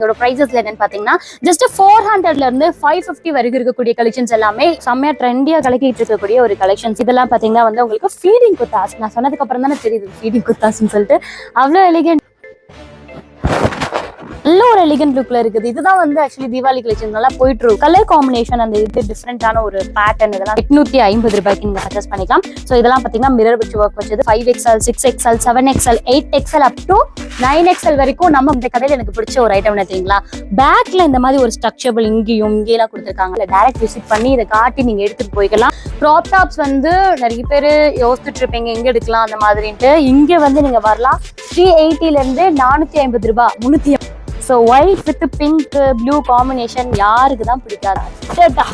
இதோட ப்ரைஸஸ்ல என்னன்னு பாத்தீங்கன்னா ஜஸ்ட் ஃபோர் ஹண்ட்ரட்ல இருந்து ஃபைவ் ஃபிஃப்டி வரைக்கும் இருக்கக்கூடிய கலெக்ஷன்ஸ் எல்லாமே செம்மையா ட்ரெண்டியா கலக்கிட்டு இருக்கக்கூடிய ஒரு கலெக்ஷன்ஸ் இதெல்லாம் பாத்தீங்கன்னா வந்து உங்களுக்கு ஃபீடிங் குத்தாஸ். நான் சொன்னதுக்கு அப்புறம் தானே தெரியுது ஃபீடிங் குத்தாஸ்ன்னு சொல்லிட்டு. அவ்வளோ எலிகென்ட் நல்ல ஒரு எலிகன்ட் லுக்ல இருக்குது. இதுதான் வந்து ஆக்சுவலி தீபாவளி கலெக்ஷன் நல்லா போயிட்டு இருக்கும் கலர் காம்பினேஷன் அந்த இது டிஃப்ரெண்டான ஒரு பேட்டர்ன் இதெல்லாம் எட்நூத்தி ஐம்பது ரூபாய்க்கு நீங்க பர்ச்சேஸ் பண்ணிக்கலாம். ஸோ இதெல்லாம் பாத்தீங்கன்னா மிரர் வச்சு ஒர்க் வச்சது. Five XL six XL seven XL eight XL up to nine XL வரைக்கும் நம்ம இந்த கடையில் எனக்கு பிடிச்ச ஒரு ஐட்டம் என்ன தெரியுங்களா? பேக்ல இந்த மாதிரி ஒரு ஸ்ட்ரக்சபிள் இங்கேயும் இங்கேயெல்லாம் கொடுத்துருக்காங்க. இல்லை டேரக்ட் விசிட் பண்ணி இதை காட்டி நீங்க எடுத்துட்டு போய்க்கலாம். க்ராப் டாப்ஸ் வந்து நிறைய பேர் யோசிச்சுட்டு இருப்பீங்க எங்க எடுக்கலாம்? அந்த மாதிரின்ட்டு. இங்க வந்து நீங்க வரலாம். த்ரீ எயிட்டில இருந்து நானூத்தி ஐம்பது ரூபாய் முன்னூத்தி so white with pink blue combination யாருக்கு தான் பிடிக்காது? சேட்டா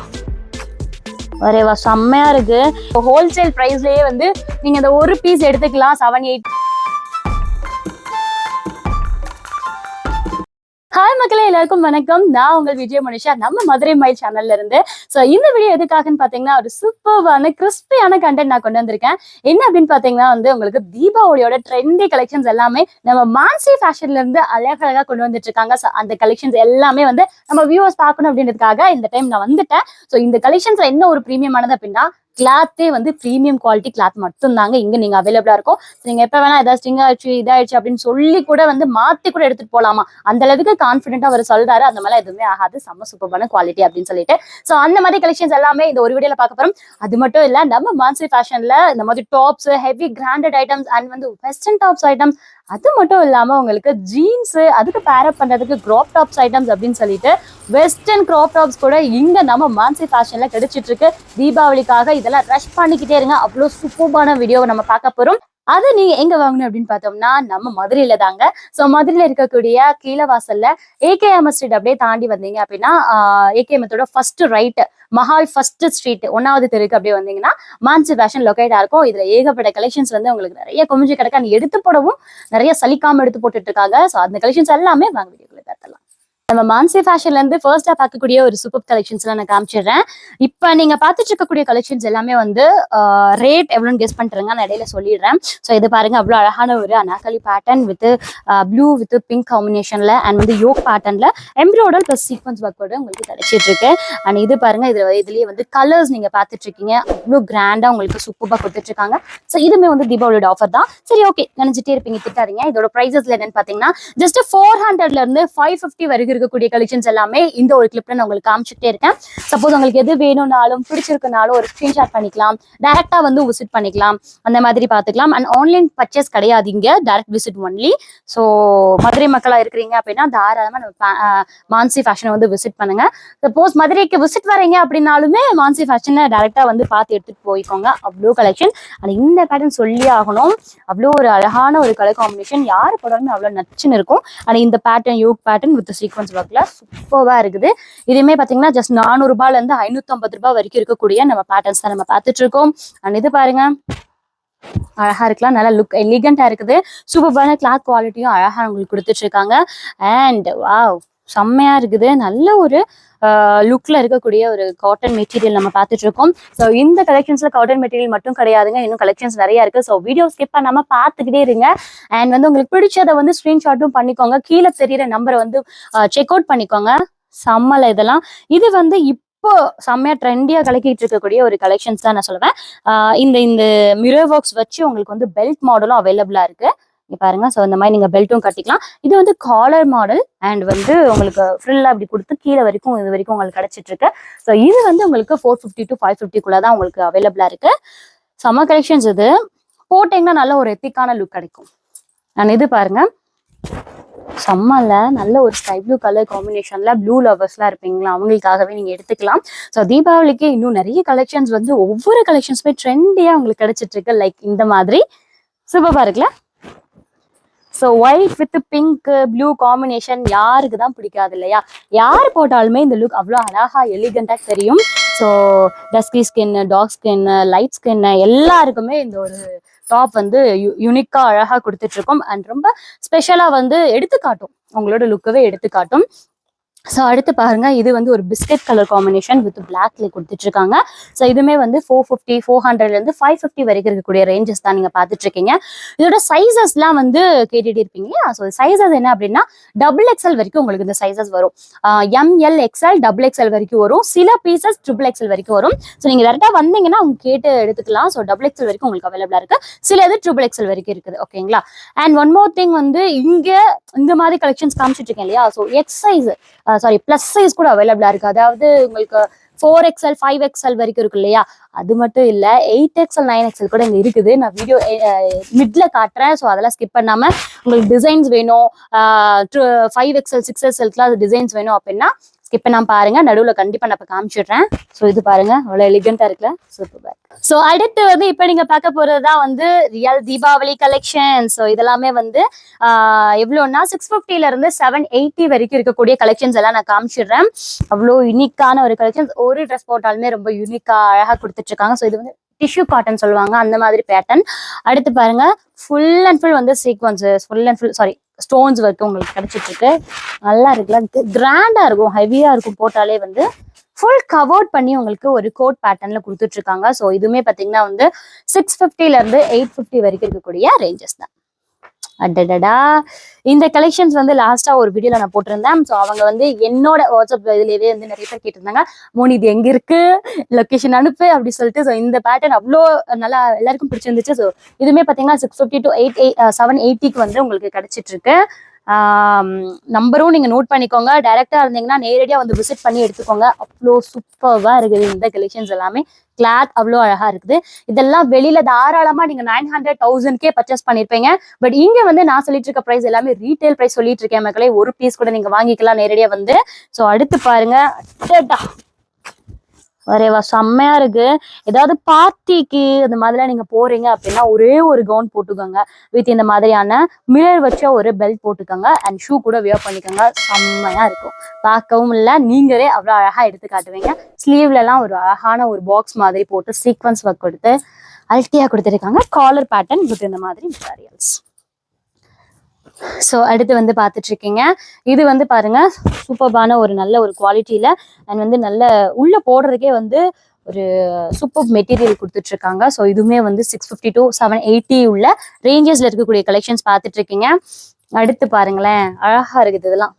வரேவா செம்மையா இருக்கு. ஹோல்சேல் ப்ரைஸ்லேயே வந்து நீங்க இந்த ஒரு பீஸ் எடுத்துக்கலாம் செவன் எயிட் ஹாய் மக்களே எல்லாருக்கும் வணக்கம். நான் உங்கள் விஜய் மனுஷா. நம்ம மதுரை மயில் சேனல்ல இருந்து. ஸோ இந்த வீடியோ எதுக்காகன்னு பார்த்தீங்கன்னா ஒரு சூப்பர்வான கிறிஸ்பியான கண்டென்ட் நான் கொண்டு வந்திருக்கேன். என்ன அப்படின்னு பார்த்தீங்கன்னா வந்து உங்களுக்கு தீபாவளியோட ட்ரெண்டி கலெக்ஷன்ஸ் எல்லாமே நம்ம மான்சி ஃபேஷன்ல இருந்து அழகழகா கொண்டு வந்துட்டு இருக்காங்க. ஸோ அந்த கலெக்ஷன்ஸ் எல்லாமே வந்து நம்ம வியூவர்ஸ் பார்க்கணும் அப்படின்றதுக்காக இந்த டைம் நான் வந்துட்டேன். ஸோ இந்த கலெக்ஷன்ஸ்ல என்ன ஒரு ப்ரீமியமானது அப்படின்னா கிளாத்தே வந்து ப்ரீமியம் குவாலிட்டி கிளாத் மட்டும் தாங்க இங்க நீங்க அவைலபிளா இருக்கும். நீங்க எப்ப வேணா ஏதாவது ஸ்டிங் ஆயிடுச்சு இதாயிடுச்சு அப்படின்னு சொல்லி கூட வந்து மாத்தி கூட எடுத்துட்டு போலாமா? அந்த அளவுக்கு கான்பிடென்ட்டா அவர் சொல்றாரு. அந்த மாதிரி எதுவுமே ஆகாது. செம்ம சூப்பரான குவாலிட்டி அப்படின்னு சொல்லிட்டு. சோ அந்த மாதிரி கலெக்ஷன்ஸ் எல்லாமே இந்த ஒரு வீடியோல பார்க்க போறோம். அது மட்டும் இல்ல நம்ம மான்சி ஃபேஷன்ல இந்த மாதிரி tops heavy granted items and வந்து வெஸ்டர்ன் டாப்ஸ் ஐட்டம்ஸ் அது மட்டும் இல்லாம உங்களுக்கு ஜீன்ஸ் அதுக்கு பேரப் பண்றதுக்கு க்ராப் டாப்ஸ் ஐட்டம்ஸ் அப்படின்னு சொல்லிட்டு வெஸ்டர்ன் க்ராப் டாப்ஸ் கூட இங்க நம்ம மான்சி ஃபேஷன்ல கிடைச்சிட்டு இருக்கு. தீபாவளிக்காக இதெல்லாம் ரஷ் பண்ணிக்கிட்டே இருங்க. அவ்வளோ சூப்பர்பான வீடியோவை நம்ம பார்க்க போகிறோம் அதை நீங்க எங்க வாங்கணும் அப்படின்னு பார்த்தோம்னா நம்ம மதுரையில தாங்க. ஸோ மதுரையில இருக்கக்கூடிய கீழவாசல்ல ஏகேஎம் ஸ்ட்ரீட் அப்படியே தாண்டி வந்தீங்க அப்படின்னா ஏகேஎம்எத்தோட first right Mahal first street ஒன்னாவது தெருக்கு அப்படியே வந்தீங்கன்னா மான்சி ஃபேஷன் லொக்கேட்டா இருக்கும். இதுல ஏகப்பட்ட கலெக்ஷன்ஸ் வந்து உங்களுக்கு நிறைய குமிஞ்சு கிடக்க. எடுத்து போடவும் நிறைய சலிக்காம எடுத்து போட்டுட்டு இருக்காங்க. ஸோ அந்த கலெக்ஷன்ஸ் எல்லாமே வாங்க நம்ம மான்சி ஃபேஷன்ல இருந்து ஃபர்ஸ்டா பார்க்கக்கூடிய ஒரு சூப்பர் கலெக்ஷன்ஸ் எல்லாம் நான் காமிச்சிடுறேன். இப்போ நீங்க பார்த்துட்டு இருக்கக்கூடிய கலெக்ஷன்ஸ் எல்லாமே வந்து ரேட் எவ்வளோன்னு கெஸ் பண்றேங்க நான் இடையில சொல்லிடுறேன். ஸோ இது பாருங்க அவ்வளோ அழகான ஒரு Anarkali pattern with blue with pink காம்பினேஷன்ல அண்ட் வந்து யோக் பேட்டர்ன்ல எம்ப்ராய்டர் ப்ளஸ் சீக்வன்ஸ் ஒர்க்கோட உங்களுக்கு கிடைச்சிட்டு இருக்கு. அண்ட் இது பாருங்க இதுல இதுலயே வந்து கலர்ஸ் நீங்க பார்த்துட்டு இருக்கீங்க. அவ்வளோ கிராண்டா உங்களுக்கு சூப்பராக கொடுத்துட்டு இருக்காங்க. ஸோ இதுமே வந்து தீபாவளியோட ஆஃபர் தான். சரி ஓகே நினைச்சிட்டே இருப்பீங்க திட்டாதீங்க. இதோட ப்ரைஸஸ்ல என்னன்னு பாத்தீங்கன்னா ஜஸ்ட் ஃபோர் ஹண்ட்ரட்ல இருந்து ஃபைவ் ஃபிஃப்டி வரைக்கும் இருக்கக்கூடிய கலெக்ஷன்ஸ் எல்லாமே இந்த ஒரு கிளிப்ல நான் உங்களுக்கு காமிச்சுட்டே இருக்கேன். சப்போஸ் உங்களுக்கு எது வேணும்னாலும் பிடிச்சிருக்குனாலும் ஒரு ஸ்கிரீன்ஷாட் பண்ணிக்கலாம். டைரக்டா வந்து விசிட் பண்ணிக்கலாம். அந்த மாதிரி பார்த்துக்கலாம். அண்ட் ஆன்லைன் பர்ச்சேஸ் கிடையாது இங்க. Direct visit only so Madurai மக்களா இருக்கிறீங்க அப்படின்னா தாராளமா நம்ம மான்சி ஃபேஷனை வந்து விசிட் பண்ணுங்க. சப்போஸ் மதுரைக்கு விசிட் வரீங்க அப்படின்னாலுமே மான்சி ஃபேஷனை டைரக்டா வந்து பார்த்து எடுத்துட்டு போய்க்கோங்க. அவ்வளோ கலெக்ஷன் அண்ட் இந்த பேட்டர்ன் சொல்லி ஆகணும். அவ்வளோ ஒரு அழகான ஒரு கலர் காம்பினேஷன் யார் போடாலுமே அவ்வளோ நச்சுன்னு இருக்கும். அண்ட் இந்த pattern yoke pattern with sequence ஒர்க்ல சூப்பராக இருக்குது. இதுவுமே பார்த்தீங்கன்னா ஜஸ்ட் நானூறு இருந்து ஐநூற்றம்பது ரூபாய் வரைக்கும் இருக்கக்கூடிய நம்ம பேட்டர்ன்ஸ் தான் நம்ம பார்த்துட்டு இருக்கோம். அண்ட் இது பாருங்க. அழகா இருக்கலாம். நல்லா லுக் எலிகண்டா இருக்குது. சூப்பரான கிளாத் குவாலிட்டியும் அழகா உங்களுக்கு கொடுத்துட்டு இருக்காங்க. அண்ட் வாவ் செம்மையா இருக்குது. நல்ல ஒரு லுக்கில் இருக்கக்கூடிய ஒரு காட்டன் மெட்டீரியல் நம்ம பார்த்துட்டு இருக்கோம் ஸோ இந்த கலெக்ஷன்ஸில் காட்டன் மெட்டீரியல் மட்டும் கிடையாதுங்க. இன்னும் கலெக்ஷன்ஸ் நிறைய இருக்கு. ஸோ வீடியோ ஸ்கிப் பண்ணாமல் பார்த்துக்கிட்டே இருங்க. அண்ட் வந்து உங்களுக்கு பிடிச்சதை வந்து ஸ்க்ரீன்ஷாட்டும் பண்ணிக்கோங்க. கீழே தெரியிற நம்பரை வந்து செக் அவுட் பண்ணிக்கோங்க. செம்மல இதெல்லாம். இது வந்து இப்போ செம்மையா ட்ரெண்டியா கலக்கிட்டு இருக்கக்கூடிய ஒரு கலெக்ஷன்ஸ் தான் நான் சொல்லுவேன். இந்த இந்த மிரர் ஒர்க்ஸ் வச்சு உங்களுக்கு வந்து பெல்ட் மாடலும் அவைலபிளா இருக்கு. இங்கே பாருங்க. ஸோ இந்த மாதிரி நீங்கள் பெல்ட்டும் கட்டிக்கலாம். இது வந்து காலர் மாடல் அண்ட் வந்து உங்களுக்கு ஃப்ரில்லாக அப்படி கொடுத்து கீழே வரைக்கும் இது வரைக்கும் உங்களுக்கு கிடைச்சிட்டு இருக்கு ஸோ இது வந்து உங்களுக்கு ஃபோர் ஃபிஃப்டி டு ஃபைவ் ஃபிஃப்டிக்குள்ளே தான் உங்களுக்கு அவைலபிளாக இருக்கு. செம்ம கலெக்ஷன்ஸ் இது. போட்டீங்கன்னா நல்ல ஒரு எத்திக்கான லுக் கிடைக்கும். நான் இது பாருங்க. செம்மல நல்ல ஒரு ஸ்கை ப்ளூ கலர் காம்பினேஷன்ல ப்ளூ லவர்ஸ்லாம் இருப்பீங்களா? அவங்களுக்காகவே நீங்க எடுத்துக்கலாம். ஸோ தீபாவளிக்கு இன்னும் நிறைய கலெக்ஷன்ஸ் வந்து ஒவ்வொரு கலெக்ஷன்ஸுமே ட்ரெண்டியா உங்களுக்கு கிடைச்சிட்டு இருக்கு லைக் இந்த மாதிரி. சூப்பரா இருக்குல்ல? So white with pink blue combination யாருக்கு தான் பிடிக்காது இல்லையா யார் போட்டாலுமே இந்த லுக் அவ்வளோ அழகா எலிகண்டாக தெரியும். So dusky skin dark skin light skin எல்லாருக்குமே இந்த ஒரு டாப் வந்து யூனிக்கா அழகா கொடுத்துட்ருக்கோம் அண்ட் ரொம்ப ஸ்பெஷலாக வந்து எடுத்துக்காட்டும். உங்களோட லுக்கவே எடுத்துக்காட்டும். ஸோ அடுத்து பாருங்க இது வந்து ஒரு பிஸ்கட் கலர் காம்பினேஷன் வித் பிளாக்ல கொடுத்துட்டு இருக்காங்க ஸோ இதுவுமே வந்து ஃபோர் ஃபிஃப்டி ஃபோர் ஹண்ட்ரட்லேருந்து ஃபைவ் ஃபிஃப்டி வரைக்கும் இருக்கக்கூடிய ரேஞ்சஸ் தான் நீங்கள் பார்த்துட்டு இருக்கீங்க இதோட சைஸஸ்லாம் வந்து கேட்டுட்டு இருப்பீங்க இல்லையா ஸோ சைஸஸ் என்ன அப்படின்னா டபுள் எக்ஸ்எல் வரைக்கும் உங்களுக்கு இந்த சைஸஸ் வரும். எம்எல் எக்ஸ்எல் டபுள் எக்ஸ்எல் வரைக்கும் வரும். சில பீசஸ் ட்ரிபிள் எக்ஸ்எல் வரைக்கும் வரும். ஸோ நீங்கள் டேரெக்டாக வந்தீங்கன்னா அவங்க கேட்டு எடுத்துக்கலாம். ஸோ டபுள் எக்ஸ்எல் வரைக்கும் உங்களுக்கு அவைலபிளாக இருக்கு. சில இது ட்ரிபிள் எக்ஸ்எல் வரைக்கும் இருக்குது. ஓகேங்களா அண்ட் ஒன் மோர் திங் வந்து இங்கே இந்த மாதிரி கலெக்ஷன்ஸ் காமிச்சிட்டு இருக்கேன் இல்லையா so X size sorry plus size கூட அவைலபிளா இருக்கு. அதாவது உங்களுக்கு ஃபோர் எக்ஸ்எல் ஃபைவ் எக்ஸ்எல் வரைக்கும் இருக்கு இல்லையா? அது மட்டும் இல்ல எயிட் எக்ஸ்எல் நைன் எக்ஸ்எல் கூட இங்க இருக்குது. நான் வீடியோ மிட்ல eh, eh, காட்டுறேன். ஸோ அதெல்லாம் ஸ்கிப் பண்ணாம உங்களுக்கு டிசைன்ஸ் வேணும். ஃபைவ் எக்ஸ்எல் சிக்ஸ் எக்ஸ்எல்க்குலாம் டிசைன்ஸ் வேணும் அப்படின்னா ஸ்கிப் நான் பாருங்க. நடுவில் கண்டிப்பாக நான் இப்போ காமிச்சிடுறேன். ஸோ இது பாருங்க. அவ்வளோ எலிகண்டா இருக்குல்ல? சூப்பர் ஸோ அடுத்து வந்து இப்போ நீங்க பார்க்க போறதுதான் வந்து ரியல் தீபாவளி கலெக்ஷன் ஸோ இதெல்லாமே வந்து எவ்வளோன்னா சிக்ஸ் ஃபிஃப்டில இருந்து செவன் எயிட்டி வரைக்கும் இருக்கக்கூடிய கலெக்ஷன்ஸ் எல்லாம் நான் காமிச்சிடுறேன். அவ்வளோ யூனிக்கான ஒரு கலெக்ஷன்ஸ் ஒரு ட்ரெஸ் போட்டாலுமே ரொம்ப யூனிக்கா அழகாக கொடுத்துட்டு இருக்காங்க. ஸோ இது வந்து டிஷ்யூ காட்டன் சொல்லுவாங்க. அந்த மாதிரி பேட்டர்ன் அடுத்து பாருங்க. ஃபுல் அண்ட் ஃபுல் வந்து sequences full and full sorry stones work உங்களுக்கு கிடைச்சிட்டு இருக்கு நல்லா இருக்குல்ல கிராண்டா இருக்கும். ஹெவியா இருக்கும் போட்டாலே வந்து ஃபுல் கவர்ட் பண்ணி உங்களுக்கு ஒரு கோட் பேட்டர்ன்ல கொடுத்துட்டு இருக்காங்க ஸோ இதுவுமே பாத்தீங்கன்னா வந்து சிக்ஸ் ஃபிஃப்டில இருந்து எயிட் ஃபிஃப்டி வரைக்கும் இருக்கக்கூடிய ரேஞ்சஸ் தான். அடடடா. இந்த கலெக்ஷன்ஸ் வந்து லாஸ்டா ஒரு வீடியோல நான் போட்டிருந்தேன். ஸோ அவங்க வந்து என்னோட வாட்ஸ்அப் இதுலயே வந்து நிறைய பேர் கேட்டிருந்தாங்க. மோனி இது எங்க இருக்கு? லொகேஷன் அனுப்பு அப்படி சொல்லிட்டு. ஸோ இந்த பேட்டர்ன் அவ்வளோ நல்லா எல்லாருக்கும் பிடிச்சிருந்துச்சு. ஸோ இதுவுமே பார்த்தீங்கன்னா six fifty to eight eight seven எயிட்டிக்கு வந்து உங்களுக்கு கிடைச்சிட்டு இருக்கு. நம்பரும் நீங்கள் நோட் பண்ணிக்கோங்க. டேரெக்டாக இருந்தீங்கன்னா நேரடியாக வந்து விசிட் பண்ணி எடுத்துக்கோங்க. அவ்வளோ சூப்பர்வாக இருக்குது இந்த கலெக்ஷன்ஸ் எல்லாமே. கிளாத் அவ்வளோ அழகாக இருக்குது. இதெல்லாம் வெளியில் தாராளமாக நீங்கள் நைன் ஹண்ட்ரட் தௌசண்ட்கே பர்ச்சேஸ் பண்ணியிருப்பீங்க பட் இங்கே வந்து நான் சொல்லிட்டு இருக்க ப்ரைஸ் எல்லாமே ரீட்டைல் ப்ரைஸ் சொல்லிட்டு இருக்கேன் மக்களே. ஒரு பீஸ் கூட நீங்கள் வாங்கிக்கலாம் நேரடியாக வந்து. ஸோ அடுத்து பாருங்க. வரேவா செம்மையா இருக்கு. ஏதாவது பார்ட்டிக்கு அந்த மாதிரிலாம் நீங்க போறீங்க அப்படின்னா ஒரே ஒரு கவுன் போட்டுக்கோங்க. வித் இந்த மாதிரியான மிரர் வச்ச ஒரு பெல்ட் போட்டுக்கோங்க அண்ட் ஷூ கூட வியர் பண்ணிக்கோங்க. செம்மையா இருக்கும். பார்க்கவும் இல்லை நீங்களே அவ்வளோ அழகா எடுத்து காட்டுவீங்க. ஸ்லீவ்ல எல்லாம் ஒரு அழகான ஒரு பாக்ஸ் மாதிரி போட்டு சீக்வன்ஸ் ஒர்க் கொடுத்து அல்ட்டியா கொடுத்துருக்காங்க. காலர் பேட்டர்ன் வித் இந்த மாதிரி மெட்டீரியல்ஸ் ஸோ அடுத்து வந்து பார்த்துட்ருக்கீங்க. இது வந்து பாருங்க சூப்பர்பான ஒரு நல்ல ஒரு குவாலிட்டியில அண்ட் வந்து நல்ல உள்ள போடுறதுக்கே வந்து ஒரு சூப்பர் மெட்டீரியல் கொடுத்துட்ருக்காங்க. ஸோ இதுவுமே வந்து six fifty to seven eighty உள்ள ரேஞ்சஸ்ல இருக்கக்கூடிய கலெக்ஷன்ஸ் பார்த்துட்ருக்கீங்க. அடுத்து பாருங்களேன் அழகா இருக்குது இதெல்லாம்.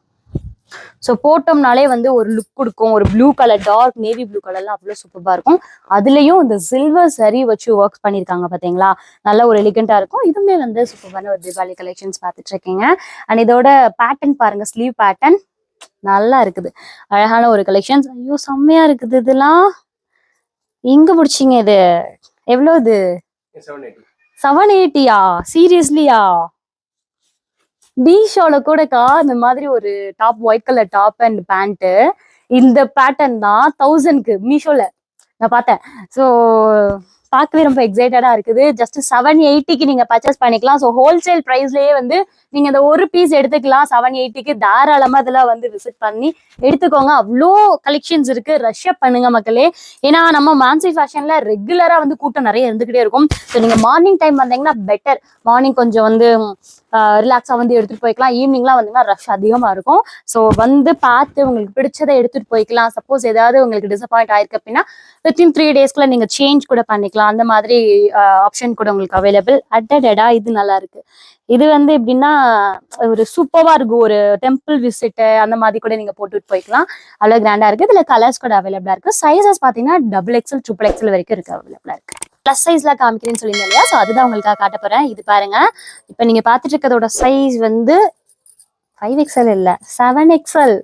ஸோ போட்டோம்னாலே வந்து ஒரு லுக் கொடுக்கும். ஒரு blue colour dark navy blue கலர்லாம் அவ்வளோ சூப்பராக இருக்கும். அதுலேயும் இந்த சில்வர் சரி வச்சு ஒர்க் பண்ணியிருக்காங்க பார்த்தீங்களா நல்ல ஒரு எலிகண்டா இருக்கும். இதுவுமே வந்து சூப்பரான ஒரு தீபாவளி கலெக்ஷன்ஸ் பார்த்துட்டு இருக்கீங்க. அண்ட் இதோட பேட்டர்ன் பாருங்க ஸ்லீவ் பேட்டர்ன் நல்லா இருக்குது. அழகான ஒரு கலெக்ஷன்ஸ் ஐயோ செம்மையா இருக்குது இதெல்லாம். எங்க பிடிச்சிங்க இது? எவ்வளோ இது? செவன் எயிட்டியா சீரியஸ்லியா ஷோல கூடக்கா இந்த மாதிரி ஒரு top white colour top and pant இந்த பேட்டர்ன் தான் தௌசண்ட்க்கு மீஷோல நான் பார்த்தேன். ஸோ பார்க்கவே ரொம்ப எக்ஸைட்டடா இருக்குது. ஜஸ்ட் செவன் எயிட்டிக்கு நீங்க பர்ச்சேஸ் பண்ணிக்கலாம். ஸோ ஹோல்சேல் ப்ரைஸ்லயே வந்து நீங்க இந்த ஒரு பீஸ் எடுத்துக்கலாம். செவன் எயிட்டிக்கு தாராளமா இதெல்லாம் வந்து விசிட் பண்ணி எடுத்துக்கோங்க. அவ்வளோ கலெக்ஷன்ஸ் இருக்கு. ரஷ் பண்ணுங்க மக்களே. ஏன்னா நம்ம மான்சி ஃபேஷன்ல ரெகுலரா வந்து கூட்டம் நிறைய இருந்துகிட்டே இருக்கும். ஸோ நீங்க மார்னிங் டைம் வந்தீங்கன்னா பெட்டர் மார்னிங் கொஞ்சம் வந்து ரிலாக்ஸா வந்து எடுத்துட்டு போய்க்கலாம். ஈவினிங்லாம் வந்தீங்கன்னா ரஷ் அதிகமா இருக்கும். ஸோ வந்து பார்த்து உங்களுக்கு பிடிச்சதை எடுத்துட்டு போய்க்கலாம். சப்போஸ் ஏதாவது உங்களுக்கு டிசப்பாயிண்ட் ஆயிருக்கு அப்படின்னா வித்தின் த்ரீ டேஸ்க்குள்ள நீங்க சேஞ்ச் கூட பண்ணிக்கலாம். அந்த மாதிரி ஆப்ஷன் கூட உங்களுக்கு அவைலபிள் அட்டடடா இது நல்லா இருக்கு. இது வந்து எப்படின்னா ஒரு சூப்பராக இருக்கும். ஒரு டெம்பிள் விசிட்டு அந்த மாதிரி கூட நீங்க போட்டுட்டு போய்க்கலாம். அவ்வளோ கிராண்டா இருக்கு. இதுல கலர்ஸ் கூட அவைலபிளா இருக்கு. சைஸஸ் பாத்தீங்கன்னா டபுள் எக்ஸல் ட்ரிபிள் எக்ஸல் வரைக்கும் இருக்கு. அவைலபிளா இருக்கு. ப்ளஸ் சைஸ்ல காமிக்கிறேன்னு சொல்லியிருந்தேன் இல்லையா? ஸோ அதுதான் உங்களுக்காக காட்ட போகிறேன் இது பாருங்க. இப்போ நீங்க பார்த்துட்டு இருக்கிறதோட சைஸ் வந்து ஃபைவ் எக்ஸல் இல்ல செவன் எக்ஸல்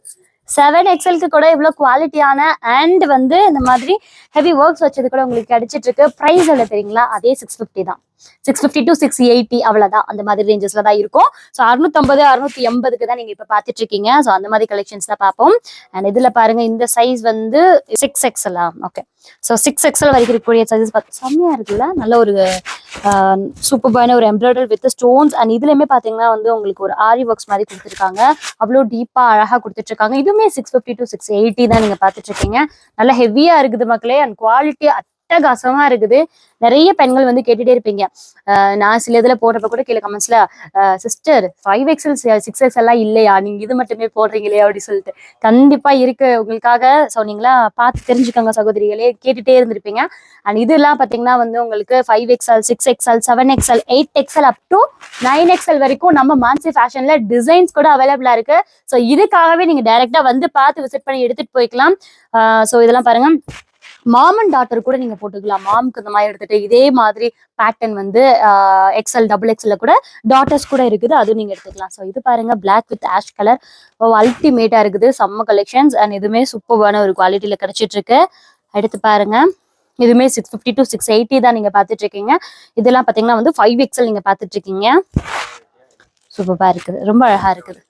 செவன் எக்ஸலுக்கு கூட இவ்வளோ குவாலிட்டியான அண்ட் வந்து இந்த மாதிரி ஹெவி ஒர்க்ஸ் வச்சது கூட உங்களுக்கு கிடைச்சிட்டு இருக்கு. ப்ரைஸ் எவ்வளோ தெரியுங்களா? அதே சிக்ஸ் ஃபிஃப்டி தான். Six fifty to six eighty அவ்வளோதான் அந்த மாதிரி ரேஞ்சஸ்ல தான் இருக்கும். ஸோ அறுநூத்தம்பது அறுநூத்தி எண்பதுக்கு தான் நீங்க இப்போ பார்த்துட்டு இருக்கீங்க ஸோ அந்த மாதிரி கலெக்ஷன்ஸ் தான் பார்ப்போம். அண்ட் இதுல பாருங்க இந்த சைஸ் வந்து சிக்ஸ் எக்ஸ்எல்லா ஓகே ஸோ சிக்ஸ் எக்ஸ்எல் வரைக்கும் இருக்கக்கூடிய சைஸஸ் பார்த்து செம்மையா இருக்குல்ல? நல்ல ஒரு சூப்பர்பான ஒரு எம்ப்ராய்டரி வித் ஸ்டோன்ஸ் அண்ட் இதுலயுமே பாத்தீங்கன்னா வந்து உங்களுக்கு ஒரு ஆரி ஒர்க்ஸ் மாதிரி கொடுத்துருக்காங்க. அவ்வளோ டீப்பா அழகா கொடுத்துட்டு இருக்காங்க இதுவுமே six fifty to six eighty தான் நீங்க பார்த்துட்டு இருக்கீங்க நல்லா ஹெவியா இருக்குது மக்களே. அண்ட் குவாலிட்டி அட்டகாசமா இருக்குது. நிறைய பெண்கள் வந்து கேட்டுட்டே இருப்பீங்க. அஹ் நான் சில இதுல போடுறப்ப கூட கீழே கமெண்ட்ஸ்ல sister five XL six X எல்லாம் இல்லையா? நீங்க இது மட்டுமே போடுறீங்களே அப்படின்னு சொல்லிட்டு. கண்டிப்பா இருக்கு. உங்களுக்காக சொன்னீங்களா? பார்த்து தெரிஞ்சுக்கோங்க சகோதரிகளே. கேட்டுட்டே இருந்திருப்பீங்க. அண்ட் இதெல்லாம் பாத்தீங்கன்னா வந்து உங்களுக்கு five XL six XL seven XL eight XL up to nine XL வரைக்கும் நம்ம மான்சி ஃபேஷன்ல டிசைன்ஸ் கூட அவைலபிளா இருக்கு. ஸோ இதுக்காகவே நீங்க டைரக்டா வந்து பார்த்து விசிட் பண்ணி எடுத்துட்டு போய்க்கலாம். ஸோ இதெல்லாம் பாருங்க. மாம் அண்ட் டாட்டர் கூட நீங்க போட்டுக்கலாம். மாம்க்கு இந்த மாதிரி எடுத்துட்டு இதே மாதிரி பேட்டர்ன் வந்து எக்ஸ்எல் டபுள் எக்ஸ்எல்ல கூட டாட்டர்ஸ் கூட இருக்குது. அதுவும் நீங்க எடுத்துக்கலாம். ஸோ இது பாருங்க பிளாக் வித் ஆஷ் கலர் அல்டிமேட்டா இருக்குது. செம்ம கலெக்ஷன்ஸ் அண்ட் இதுவுமே சூப்பரான ஒரு குவாலிட்டியில கிடைச்சிட்டு இருக்கு அடுத்து பாருங்க. இதுவுமே six fifty to six eighty தான் நீங்க பார்த்துட்டு இருக்கீங்க இதெல்லாம் பாத்தீங்கன்னா வந்து ஃபைவ் எக்ஸ்எல் நீங்க பார்த்துட்டு இருக்கீங்க சூப்பரா இருக்குது. ரொம்ப அழகா இருக்குது.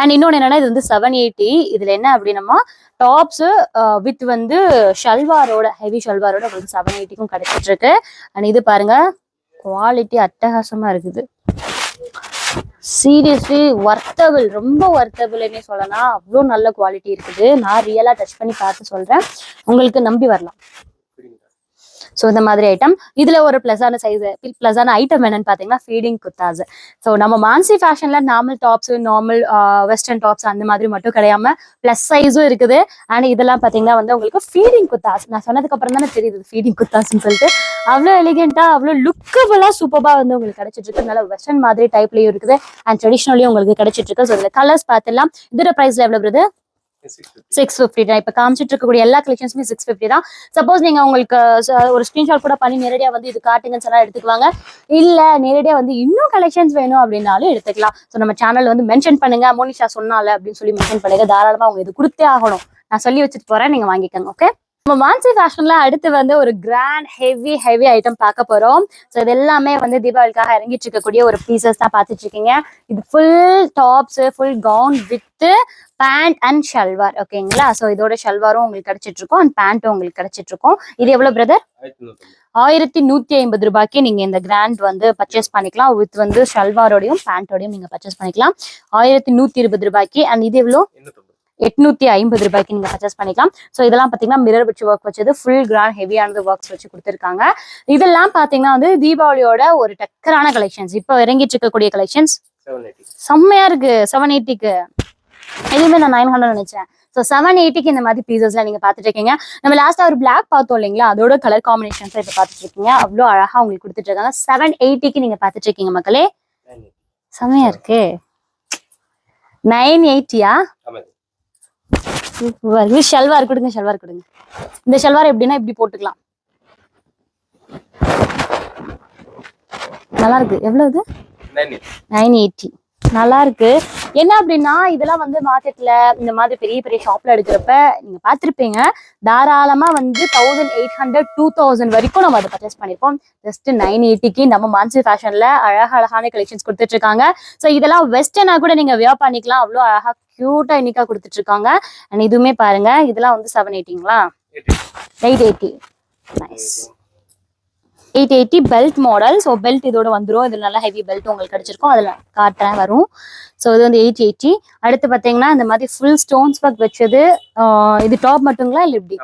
அண்ட் இன்னொன்று என்னன்னா இது வந்து செவன் எயிட்டி இதுல என்ன அப்படின்னா டாப்ஸ் வித் வந்து ஷல்வாரோட ஹெவி ஷல்வாரோட வந்து செவன் எயிட்டிக்கும் கிடைச்சிட்டு இருக்கு அண்ட் இது பாருங்க குவாலிட்டி அட்டகாசமா இருக்குது. சீரியஸ்லி ஒர்த்தபிள் ரொம்ப ஒர்த்தபிள்னே சொல்லலாம். அவ்வளோ நல்ல குவாலிட்டி இருக்குது. நான் ரியலாக டச் பண்ணி பார்த்து சொல்கிறேன் உங்களுக்கு நம்பி வரலாம். ஸோ இந்த மாதிரி ஐட்டம் இதுல ஒரு பிளஸான சைஸ் பிளஸான ஐட்டம் என்னன்னு பாத்தீங்கன்னா ஃபீடிங் குத்தாஸ் ஸோ நம்ம Mansi ஃபேஷன்ல normal tops normal western tops அந்த மாதிரி மட்டும் கிடையாம பிளஸ் சைஸும் இருக்குது. அண்ட் இதெல்லாம் பாத்தீங்கன்னா வந்து உங்களுக்கு ஃபீடிங் குத்தாஸ் நான் சொன்னதுக்கு அப்புறம் தானே தெரியுது ஃபீடிங் குத்தாஸ்ன்னு சொல்லிட்டு. அவ்வளோ எலிகென்ட்டா அவ்வளோ லுக்கபுளா சூப்பரா வந்து உங்களுக்கு கிடைச்சிட்டு இருக்கு. நல்ல வெஸ்டர்ன் மாதிரி டைப்லயும் இருக்குது. அண்ட் ட்ரெடிஷ்னலையும் உங்களுக்கு கிடைச்சிட்டு இருக்கு. ஸோ இதுல கலர்ஸ் பார்த்துலாம் இதோட ப்ரைஸ்ல எவ்வளவு வருது? சிக்ஸ் ஃபிஃப்டி தான். இப்போ காமிச்சிட்டு இருக்கக்கூடிய எல்லா கலெக்ஷன்ஸுமே சிக்ஸ் ஃபிஃப்டி தான். சப்போஸ் நீங்கள் உங்களுக்கு ஒரு ஸ்க்ரீன்ஷாட் கூட பண்ணி நேரடியாக வந்து இது காட்டுங்கன்னு சொன்னால் எடுத்துக்குவாங்க. இல்லை நேரடியாக வந்து இன்னும் கலெக்ஷன்ஸ் வேணும் அப்படின்னாலும் எடுத்துக்கலாம். ஸோ நம்ம சேனல் வந்து மென்ஷன் பண்ணுங்க. மோனிஷா சொன்னால அப்படின்னு சொல்லி மென்ஷன் பண்ணுங்க. தாராளமாக அவங்க இது கொடுத்தே ஆகணும். நான் சொல்லி வச்சுட்டு போகிறேன் நீங்கள் வாங்கிக்கோங்க ஓகே நம்ம மான்சி ஃபேஷன்ல அடுத்து வந்து ஒரு கிராண்ட் ஹெவி ஹெவி ஐட்டம் பார்க்க போறோம். ஸோ இது எல்லாமே வந்து தீபாவளிக்காக இறங்கிட்டு இருக்கக்கூடிய ஒரு பீசஸ் தான் பார்த்துட்டு இருக்கீங்க. இது full tops full gown with pant and salwar ஓகேங்களா ஸோ இதோட ஷல்வாரும் உங்களுக்கு கிடைச்சிட்டு இருக்கும். அண்ட் பேண்ட்டும் உங்களுக்கு கிடைச்சிட்டு இருக்கும். இது எவ்வளவு பிரதர் ஆயிரத்தி நூத்தி ஐம்பது ரூபாய்க்கு நீங்க இந்த கிராண்ட் வந்து பர்ச்சேஸ் பண்ணிக்கலாம். வித் வந்து ஷல்வாரோடையும் பேண்டோடையும் நீங்க பர்ச்சேஸ் பண்ணிக்கலாம். ஆயிரத்தி நூத்தி இருபது ரூபாய்க்கு. அண்ட் இது எவ்வளோ எட்நூத்தி ஐம்பது ரூபாய்க்கு நீங்க பர்ச்சேஸ் பண்ணிக்கலாம். ஸோ இதெல்லாம் பாத்தீங்கன்னா மிரர் வச்சு ஒர்க் வச்சது ஃபுல் கிராண்ட் ஹெவியானது ஒர்க்ஸ் வச்சு கொடுத்துருக்காங்க. இதெல்லாம் பாத்தீங்கன்னா வந்து தீபாவளியோட ஒரு டக்கரான கலெக்ஷன்ஸ் இப்போ இறங்கிட்டு இருக்கக்கூடிய கலெக்ஷன்ஸ் செம்மையா இருக்கு செவன் எயிட்டிக்கு எதுவுமே நான் நைன் ஹண்ட்ரட் நினைச்சேன். ஸோ செவன் எயிட்டிக்கு இந்த மாதிரி பீசஸ்லாம் நீங்க பார்த்துட்டு இருக்கீங்க. நம்ம லாஸ்டா ஒரு பிளாக் பார்த்தோம் இல்லைங்களா? அதோட கலர் காம்பினேஷன்ஸ் இப்போ பார்த்துட்டு இருக்கீங்க. அவ்வளோ அழகா உங்களுக்கு கொடுத்துட்டு இருக்காங்க செவன் எயிட்டிக்கு நீங்க பார்த்துட்டு இருக்கீங்க மக்களே. செம்மையா இருக்கு. நைன் எயிட்டியா சூப்பரா இருக்கு. ஷல்வார் கொடுங்க ஷல்வார் கொடுங்க. இந்த ஷல்வார் எப்படின்னா இப்படி போட்டுக்கலாம். நல்லா இருக்கு. எவ்வளவு நைன் எயிட்டி நல்லா இருக்கு என்ன அப்படின்னா இதெல்லாம் வந்து மார்க்கெட்ல இந்த மாதிரி பெரிய பெரிய ஷாப்ல எடுக்கிறப்ப நீங்க பார்த்திருப்பீங்க தாராளமா வந்து thousand eight hundred two thousand வரைக்கும் நம்ம அதை பர்ச்சேஸ் பண்ணிருப்போம். ஜஸ்ட் நைன் எயிட்டிக்கு நம்ம மான்சி ஃபேஷன்ல அழகா அழகான கலெக்ஷன்ஸ் கொடுத்துட்டு இருக்காங்க ஸோ இதெல்லாம் வெஸ்டர்னா கூட நீங்க வியர் பண்ணிக்கலாம். அவ்வளோ அழகா கியூட்டா இன்னிக்கா கொடுத்துட்டு இருக்காங்க அண்ட் இதுவுமே பாருங்க. இதெல்லாம் வந்து seven எயிட்டிங்களா eight eighty nice eight eighty belt model so belt இதோட வந்துரும். இதில் நல்லா ஹெவி பெல்ட் உங்களுக்கு கிடச்சிருக்கும். அதில் காட்டுறேன் வரும். ஸோ இது வந்து எயிட் எயிட்டி அடுத்து பார்த்தீங்கன்னா இந்த மாதிரி ஃபுல் ஸ்டோன்ஸ் ஒர்க் வச்சது இது டாப் மட்டுங்களா இல்லை இப்படி?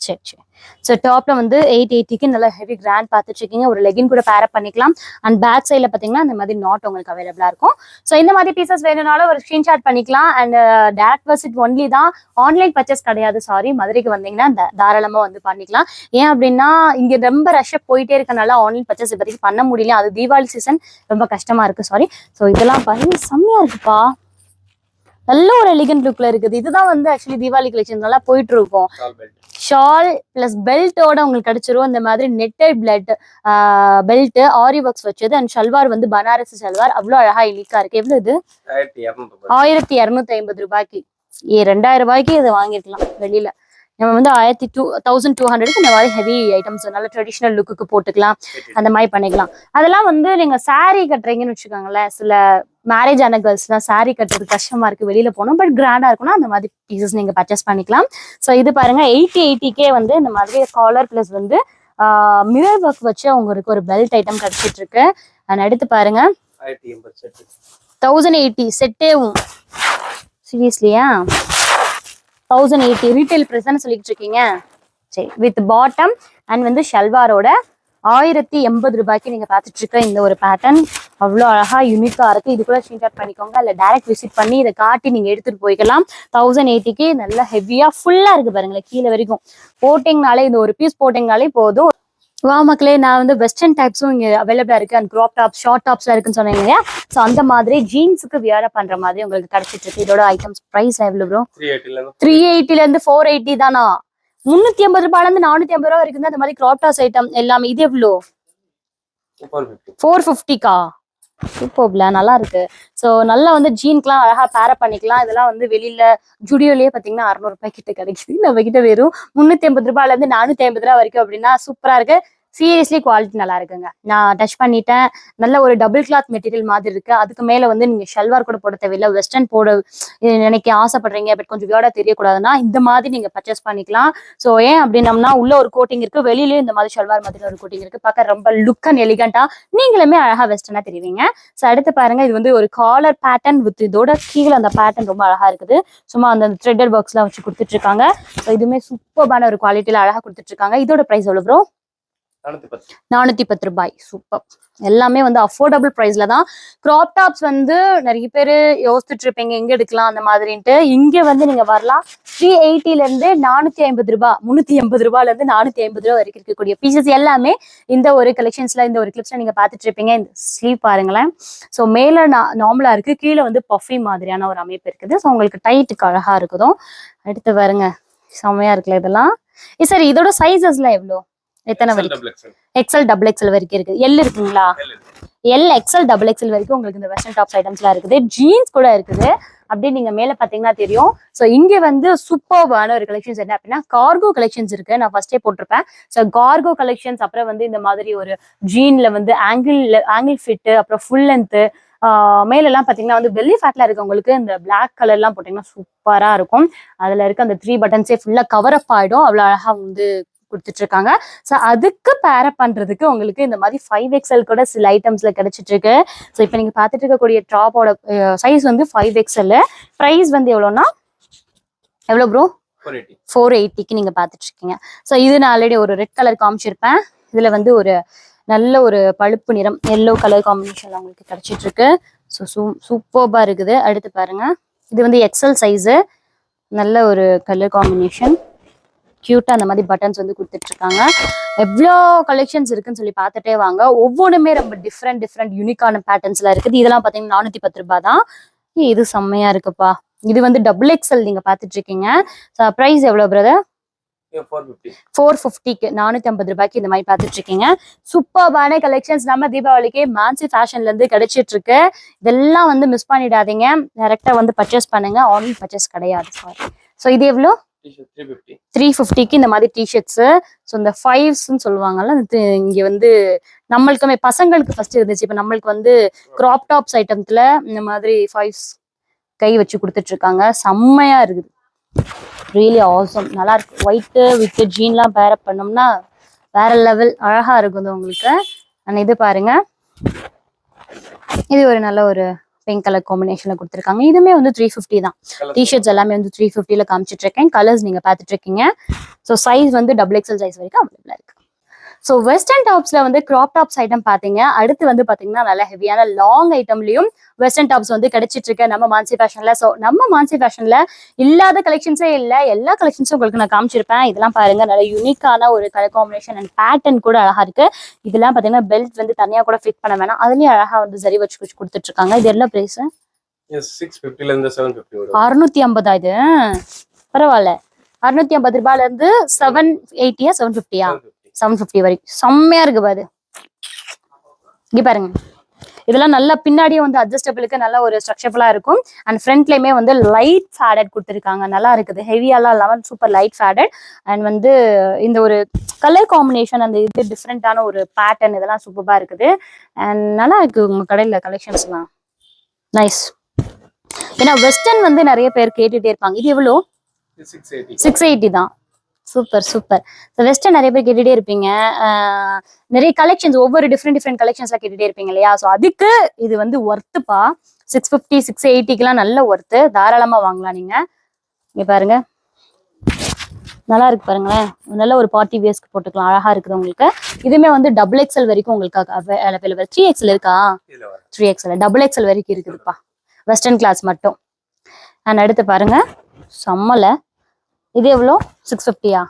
சரி சரி. ஸோ டாப்ல வந்து எயிட் எயிட்டிக்கு நல்லா ஹெவி கிராண்ட் பார்த்துட்டு இருக்கீங்க ஒரு லெகின் கூட பேரப் பண்ணிக்கலாம். அண்ட் பேக் சைடில் பார்த்தீங்கன்னா இந்த மாதிரி நாட் உங்களுக்கு அவைலபிளா இருக்கும். ஸோ இந்த மாதிரி பீசஸ் வேணும்னாலும் ஒரு ஸ்க்ரீன்ஷாட் பண்ணிக்கலாம். அண்ட் டேரக்ட் விசிட் ஒன்லி தான். ஆன்லைன் பர்ச்சேஸ் கிடையாது சாரி மதுரைக்கு வந்தீங்கன்னா தா- தாராளமா வந்து பண்ணிக்கலாம். ஏன் அப்படின்னா இங்க ரொம்ப ரஷ்ஷா போயிட்டே இருக்கனால ஆன்லைன் பர்ச்சேஸ் இப்போதைக்கு பண்ண முடியல. அது தீபாவளி சீசன் ரொம்ப கஷ்டமா இருக்கு சாரி ஸோ இதெல்லாம் பாருங்க. செம்மையா இருக்குப்பா. நல்ல ஒரு எலிகன்ட் லுக்ல இருக்குது. இதுதான் வந்து ஆக்சுவலி தீபாவளி கலெக்ஷன் நல்லா போயிட்டு இருக்கும் ஷால் பிளஸ் பெல்ட்டோட உங்களுக்கு கிடைச்சிரும். இந்த மாதிரி netted pleated belt aari works வச்சது. அண்ட் ஷல்வார் வந்து பனாரசி ஷல்வார் அவ்வளோ அழகா இலிக்கா இருக்கு. எவ்வளவு இது? ஆயிரத்தி இரநூத்தி ஐம்பது ரூபாய்க்கு. ரெண்டாயிரம் ரூபாய்க்கு இதை வாங்கிருக்கலாம் வெளியில. நம்ம வந்து ஆயிரத்தி டூ தௌசண்ட் டூ ஹண்ட்ரட்க்கு இந்த மாதிரி ஹெவி ஐட்டம்ஸ் நல்ல ட்ரெடிஷ்னல் லுக்குக்கு போட்டுக்கலாம். அந்த மாதிரி பண்ணிக்கலாம். அதெல்லாம் வந்து நீங்க saree கட்டுறீங்கன்னு வச்சுக்கோங்களேன் சில மேரேஜ் ஆன கேர்ள்ஸ் தான் saree கட்டுறது கஷ்டமா இருக்கு வெளியில போகணும் பட் கிராண்டா இருக்கும்னா அந்த மாதிரி பீசஸ் நீங்க பர்ச்சேஸ் பண்ணிக்கலாம். ஸோ இது பாருங்க எயிட்டி எயிட்டிக்கே வந்து இந்த மாதிரி காலர் பிளஸ் வந்து மிரர் ஒர்க் வச்சு உங்களுக்கு ஒரு பெல்ட் ஐட்டம் கிடைச்சிட்டு இருக்கு அண்ட் அடுத்து பாருங்க தௌசண்ட் எயிட்டி செட்டேவும் சீரியஸ்லியா தௌசண்ட் எயிட்டி ரீட்டைல் ப்ரைஸ் தானே சொல்லிட்டு இருக்கீங்க? சரி வித் பாட்டம் அண்ட் வந்து ஷல்வாரோட ஆயிரத்தி எண்பது ரூபாய்க்கு நீங்க பார்த்துட்டு இருக்க இந்த ஒரு பேட்டர்ன் அவ்வளோ அழகா யூனிக்காக இருக்கு. இது கூட பண்ணிக்கோங்க. இல்லை டைரக்ட் விசிட் பண்ணி இதை காட்டி நீங்க எடுத்துட்டு போய்க்கலாம். தௌசண்ட் எயிட்டிக்கு நல்லா ஹெவியா ஃபுல்லா இருக்கு பாருங்களேன் கீழே வரைக்கும். போட்டிங்கனாலே இந்த ஒரு பீஸ் போட்டிங்கனாலே போதும். வா மக்களே நான் வந்து வெஸ்டர்ன் டைப்ஸும் இங்க அவைலபிளா இருக்கு. அண்ட் க்ராப் டாப் ஷார்ட் டாப்ஸ்லாம் இருக்குன்னு சொன்னீங்க இல்லையா? ஸோ அந்த மாதிரி ஜீன்ஸுக்கு வியர் பண்ற மாதிரி உங்களுக்கு கிடைச்சிட்டு இருக்கு. இதோட ஐட்டம்ஸ் ப்ரைஸ் எவ்வளவு ப்ரோ த்ரீ எயிட்டில இருந்து ஃபோர் எயிட்டி தானா? முந்நூற்றி ஐம்பது ரூபாயிலேருந்து நானூற்றி ஐம்பது ரூபா வரைக்கும் தான் இந்த மாதிரி க்ராப் டாப்ஸ் ஐட்டம் எல்லாமே. இது எவ்வளோ? ஃபோர் ஃபோர் ஃபிஃப்டிக்கா சூப்பர்ல நல்லா இருக்கு. ஸோ நல்லா வந்து ஜீன்க்குலாம் அழகா பேர பண்ணிக்கலாம். இதெல்லாம் வந்து வெளியில ஜுடியோலயே பாத்தீங்கன்னா அறுநூறு ரூபாய் கிட்ட கிடைக்குது. நம்ம கிட்ட வெறும் முன்னூத்தி ஐம்பது ரூபாயில இருந்து நானூத்தி ஐம்பது ரூபா வரைக்கும் அப்படின்னா சூப்பரா இருக்கு. சீரியஸ்லி குவாலிட்டி நல்லா இருக்குங்க. நான் டச் பண்ணிட்டேன். நல்ல ஒரு டபுள் கிளாத் மெட்டீரியல் மாதிரி இருக்கு. அதுக்கு மேல வந்து நீங்க ஷல்வார் கூட போட தேவையில்லை. வெஸ்டர்ன் போட நினைக்க ஆசைப்படுறீங்க. பட் கொஞ்சம் வியோடா தெரியக்கூடாதுன்னா இந்த மாதிரி நீங்க பர்ச்சேஸ் பண்ணிக்கலாம். ஸோ ஏன் அப்படின்னம்னா உள்ள ஒரு கோட்டிங் இருக்கு. வெளியிலயும் இந்த மாதிரி ஷல்வார் மாதிரி ஒரு கோட்டிங் இருக்கு. பார்க்க ரொம்ப லுக் அண்ட் எலிகண்டா நீங்களுமே அழகா வெஸ்டர்னா தெரிவிங்க. ஸோ அடுத்து பாருங்க. இது வந்து ஒரு காலர் பேட்டர்ன் வித் இதோட கீழே அந்த பேட்டர்ன் ரொம்ப அழகா இருக்குது. சும்மா அந்த த்ரெட்டட் ஒர்க்ஸ்லாம் வச்சு கொடுத்துட்டு இருக்காங்க. ஸோ இதுவுமே சூப்பர்பான ஒரு குவாலிட்டியில அழகா கொடுத்துட்டு இருக்காங்க. இதோட பிரைஸ் எவ்வளோ ப்ரோ நானூத்தி பத்து. ரூபாய். சூப்பர். எல்லாமே வந்து அஃபோர்டபுள் ப்ரைஸ்ல தான். கிராப் டாப்ஸ் வந்து நிறைய பேர் யோசிச்சுட்டு இருப்பீங்க எங்க எடுக்கலாம்? அந்த மாதிரின்ட்டு. இங்க வந்து நீங்க வரலாம். த்ரீ எயிட்டில இருந்து நானூத்தி ஐம்பது ரூபாய் முன்னூத்தி எண்பது ரூபாயில இருந்து நானூத்தி ஐம்பது ரூபாய் வரைக்கும் இருக்கக்கூடிய பீசஸ் எல்லாமே இந்த ஒரு கலெக்ஷன்ஸ்ல இந்த ஒரு கிளிப்ஸ்ல நீங்க பாத்துட்டு இருப்பீங்க இந்த ஸ்லீவ் பாருங்களேன். ஸோ மேல நார்மலா இருக்கு. கீழே வந்து பஃபி மாதிரியான ஒரு அமைப்பு இருக்குது. ஸோ உங்களுக்கு டைட்டுக்கு அழகா இருக்குதும். அடுத்து பாருங்க. செம்மையா இருக்குல்ல இதெல்லாம். சரி இதோட சைசஸ்லாம் எவ்வளோ? எத்தனை வரைக்கும்? எக்ஸல் எக்ஸல் டபுள் எக்ஸல் வரைக்கும் இருக்கு எல் இருக்குங்களா? எல் எக்ஸல் டபுள் எக்ஸல் வரைக்கும் உங்களுக்கு இந்த வெஸ்டர்ன் டாப்ஸ் ஐட்டம்ஸ்லாம் இருக்குது. ஜீன்ஸ் கூட இருக்குது. அப்படியே நீங்க மேல பாத்தீங்கன்னா தெரியும். ஸோ இங்க வந்து சூப்பர்வான ஒரு கலெக்ஷன்ஸ் என்ன அப்படின்னா கார்கோ கலெக்ஷன்ஸ் இருக்கு. நான் ஃபர்ஸ்டே போட்டிருப்பேன். ஸோ கார்கோ கலெக்ஷன்ஸ் அப்புறம் வந்து இந்த மாதிரி ஒரு ஜீன்ல வந்து ஆங்கிள் ஆங்கிள் ஃபிட்டு அப்புறம் ஃபுல் லென்த்து மேலெல்லாம் பார்த்தீங்கன்னா வந்து பெல்லி ஃபேட்ல இருக்கவங்களுக்கு இந்த பிளாக் கலர்லாம் போட்டிங்கன்னா சூப்பராக இருக்கும். அதில் இருக்க அந்த த்ரீ பட்டன்ஸே ஃபுல்லாக கவர் அப் ஆகிடும் அவ்வளோ அழகாக வந்து கொடுத்துட்டு இருக்காங்க ஸோ அதுக்கு பேர பண்றதுக்கு உங்களுக்கு இந்த மாதிரி ஃபைவ் எக்ஸ்எல் கூட சில ஐட்டம்ஸ்ல கிடைச்சிட்டு இருக்கு ஸோ இப்போ நீங்க பார்த்துட்டு இருக்கக்கூடிய டாப்போட சைஸ் வந்து ஃபைவ் எக்ஸ்எல் ப்ரைஸ் வந்து எவ்வளோனா எவ்வளோ ப்ரோ ஃபோர் எயிட்டி ஃபோர் எயிட்டிக்கு நீங்க பார்த்துட்டு இருக்கீங்க ஸோ இது நான் ஆல்ரெடி ஒரு ரெட் கலர் காமிச்சிருப்பேன். இதுல வந்து ஒரு நல்ல ஒரு பழுப்பு நிறம் எல்லோ கலர் காம்பினேஷன்ல உங்களுக்கு கிடைச்சிட்டு இருக்கு ஸோ சூ சூப்பர்பா இருக்குது. அடுத்து பாருங்க. இது வந்து எக்ஸல் சைஸு நல்ல ஒரு கலர் காம்பினேஷன் கியூட்டா அந்த மாதிரி பட்டன்ஸ் வந்து கொடுத்துட்டு இருக்காங்க எவ்வளோ கலெக்ஷன்ஸ் இருக்குன்னு சொல்லி பார்த்துட்டே வாங்க. ஒவ்வொன்றுமே ரொம்ப டிஃப்ரெண்ட் டிஃப்ரெண்ட் யூனிக்கான பேட்டர்ன்ஸ்ல இருக்குது. இதெல்லாம் பார்த்தீங்கன்னா நானூத்தி பத்து ரூபாய் தான். இது செம்மையா இருக்குப்பா. இது வந்து டபுள் எக்ஸல் நீங்க பார்த்துட்டு இருக்கீங்க ப்ரைஸ் எவ்வளோ பிரதர் ஃபோர் ஃபிஃப்டி ஃபோர் ஃபிஃப்டிக்கு நானூத்தி ஐம்பது ரூபாய்க்கு இந்த மாதிரி பார்த்துட்டு இருக்கீங்க சூப்பர்பான கலெக்ஷன்ஸ் நம்ம தீபாவளிக்கு மான்சி ஃபேஷன்ல இருந்து கிடைச்சிட்டு இருக்கு இதெல்லாம் வந்து மிஸ் பண்ணிடாதீங்க. டேரக்டா வந்து பர்ச்சேஸ் பண்ணுங்க. ஆன்லைன் பர்ச்சேஸ் கிடையாது. சாரி ஸோ இது எவ்வளோ? த்ரீ ஃபிஃப்டிக்கு இந்த மாதிரி டிஷர்ட்ஸு ஸோ இந்த ஃபைவ்ஸ்ன்னு சொல்லுவாங்கல்ல இங்கே இங்க வந்து நம்மளுக்குமே பசங்களுக்கு ஃபர்ஸ்ட் இருந்துச்சு. இப்போ நம்மளுக்கு வந்து கிராப் டாப்ஸ் ஐட்டம்ஸ்ல இந்த மாதிரி ஃபைவ்ஸ் கை வச்சு கொடுத்துட்டு இருக்காங்க செம்மையா இருக்குது. ரியலி ஆசம் நல்லா இருக்கு ஒயிட்டு வித் ஜீன்லாம் பேரப் பண்ணோம்னா வேற லெவல் அழகா இருக்குது உங்களுக்கு. அண்ட் இது பாருங்க. இது ஒரு நல்ல ஒரு பிங்க் கலர் காம்பினேஷன்ல கொடுத்துருக்காங்க. இதுமே வந்து த்ரீ ஃபிஃப்டி தான். டிஷர்ட்ஸ் எல்லாமே வந்து த்ரீ ஃபிஃப்டியில் காமிச்சிட்டு இருக்கேன். கலர்ஸ் நீங்க பார்த்துட்டு இருக்கீங்க. ஸோ சைஸ் வந்து டபுள் எக்ஸல் சைஸ் வரைக்கும் அவைலபிளா இருக்கு. ஸோ வெஸ்டர்ன் டாப்ஸ்ல வந்து கிராப் டாப்ஸ் ஐட்டம் பாத்தீங்க அடுத்து வந்து பாத்தீங்கன்னா நல்ல ஹெவியான லாங் ஐட்டம்லயும் வெஸ்டர்ன் டாப்ஸ் வந்து கிடைச்சிட்டு இருக்கு நம்ம மான்சி ஃபேஷன்ல ஸோ நம்ம மான்சி ஃபேஷன்ல இல்லாத கலெக்ஷன்ஸே இல்லை. எல்லா கலெக்ஷன்ஸும் உங்களுக்கு நான் காமிச்சிருப்பேன். இதெல்லாம் பாருங்க. நல்ல யூனிக்கான ஒரு கலர் காம்பினேஷன் அண்ட் பேட்டர்ன் கூட அழகா இருக்கு. இதெல்லாம் பாத்தீங்கன்னா பெல்ட் வந்து தனியா கூட ஃபிட் பண்ண வேணாம். அதுலயும் அழகா வந்து சரி வச்சு வச்சு கொடுத்துட்டு இருக்காங்க இது என்ன பிரைஸ் அறுநூத்தி ஐம்பதா இது? பரவாயில்ல. அறுநூத்தி ஐம்பது ரூபாயில இருந்து செவன் எயிட்டியா செவன் ஃபிஃப்டியா செவன் ஃபிஃப்டி வரைக்கும் செம்மையா இருக்கு பாரு. இங்க பாருங்க. இதெல்லாம் நல்லா பின்னாடியே வந்து அட்ஜஸ்டபிளுக்கு நல்ல ஒரு ஸ்ட்ரக்சர்ஃபுல்லா இருக்கும். அண்ட் ஃப்ரண்ட்லயுமே வந்து லைட் ஃபேடட் கொடுத்துருக்காங்க. நல்லா இருக்குது. ஹெவியாலாம் இல்லாமல் சூப்பர் லைட் ஃபேடட் அண்ட் வந்து இந்த ஒரு கலர் காம்பினேஷன் அந்த இது டிஃப்ரெண்டான ஒரு பேட்டர்ன் இதெல்லாம் சூப்பராக இருக்குது. அண்ட் நல்லா இருக்கு உங்க கடையில் கலெக்ஷன்ஸ்லாம் நைஸ் ஏன்னா வெஸ்டர்ன் வந்து நிறைய பேர் கேட்டுட்டே இருப்பாங்க. இது எவ்வளோ? சிக்ஸ் எயிட்டி தான். சூப்பர் சூப்பர் வெஸ்டர்ன் நிறைய பேர் கேட்டுட்டே இருப்பீங்க. நிறைய கலெக்ஷன்ஸ் ஒவ்வொரு டிஃப்ரெண்ட் டிஃப்ரெண்ட் கலெக்ஷன்ஸ்லாம் கேட்டுட்டே இருப்பீங்க இல்லையா? ஸோ அதுக்கு இது வந்து ஒர்த்துப்பா சிக்ஸ் ஃபிஃப்டி சிக்ஸ் எயிட்டிக்கெலாம் நல்ல ஒர்த்து தாராளமாக வாங்கலாம் நீங்க. இங்க பாருங்க. நல்லா இருக்கு பாருங்களேன். நல்ல ஒரு பார்ட்டி வேஸ்க்கு போட்டுக்கலாம். அழகா இருக்குது உங்களுக்கு. இதுவுமே வந்து டபுள் எக்ஸல் வரைக்கும் உங்களுக்கு அவைலபிள் த்ரீ எக்ஸல் இருக்கா? த்ரீ எக்ஸல் டபுள் எக்ஸல் வரைக்கும் இருக்குதுப்பா. வெஸ்டர்ன் கிளாஸ் மட்டும். அண்ட் அடுத்து பாருங்க. செம்மல. இது எவ்வளோ? சிக்ஸ் ஃபிஃப்டியா